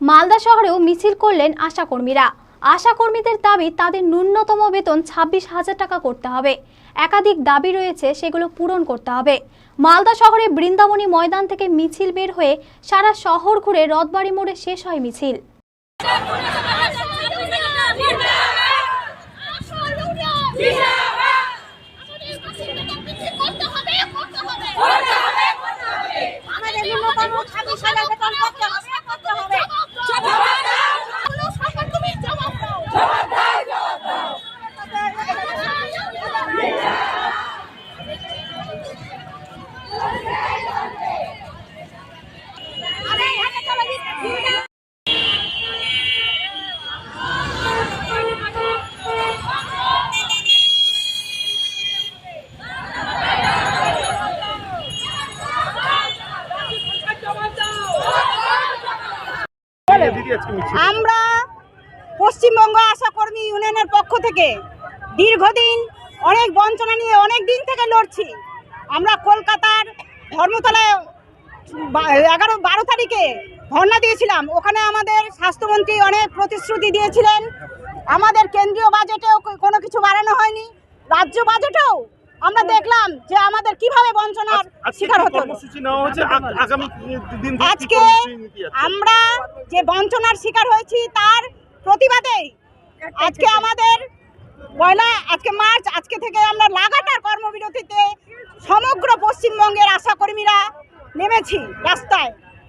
মালদা শহরেও মিছিল করলেন আশাকর্মীরা। আশাকর্মীদের দাবি, তাদের ন্যূনতম বেতন ছাব্বিশ হাজার টাকা করতে হবে। একাধিক দাবি রয়েছে, সেগুলো পূরণ করতে হবে। মালদা শহরে বৃন্দাবনী ময়দান থেকে মিছিল বের হয়ে সারা শহর ঘুরে রথবাড়ি মোড়ে শেষ হয় মিছিল আমাদের ন্যূনতম ছাব্বিশ হাজার বেতন করতে হবে করতে হবে সরকার তুমি জবাব দাও আরে হাতে চলো দিদি দিদি আজকে মিছিল আমরা পশ্চিমবঙ্গ আশাকর্মী ইউনিয়নের পক্ষ থেকে দীর্ঘদিন অনেক বঞ্চনা নিয়ে অনেক দিন থেকে লড়ছি। আমরা কলকাতার ধর্মতলায় এগারো, বারো তারিখে ধর্ণা দিয়েছিলাম। ওখানে আমাদের স্বাস্থ্যমন্ত্রী অনেক প্রতিশ্রুতি দিয়েছিলেন। আমাদের কেন্দ্রীয় বাজেটেও কোনো কিছু বাড়ানো হয়নি। রাজ্য বাজেটেও আমরা দেখলাম যে আমাদের কীভাবে বঞ্চনার শিকার কি হতে কি আজকে? আমরা যে বঞ্চনার শিকার হয়েছি তার প্রতিবাদে আজকে আমাদের পয়লা আজকে মার্চ আজকে থেকে আমরা লাগাতার কর্মবিরতিতে সমগ্র পশ্চিমবঙ্গের আশাকর্মীরা নেমেছি রাস্তায়।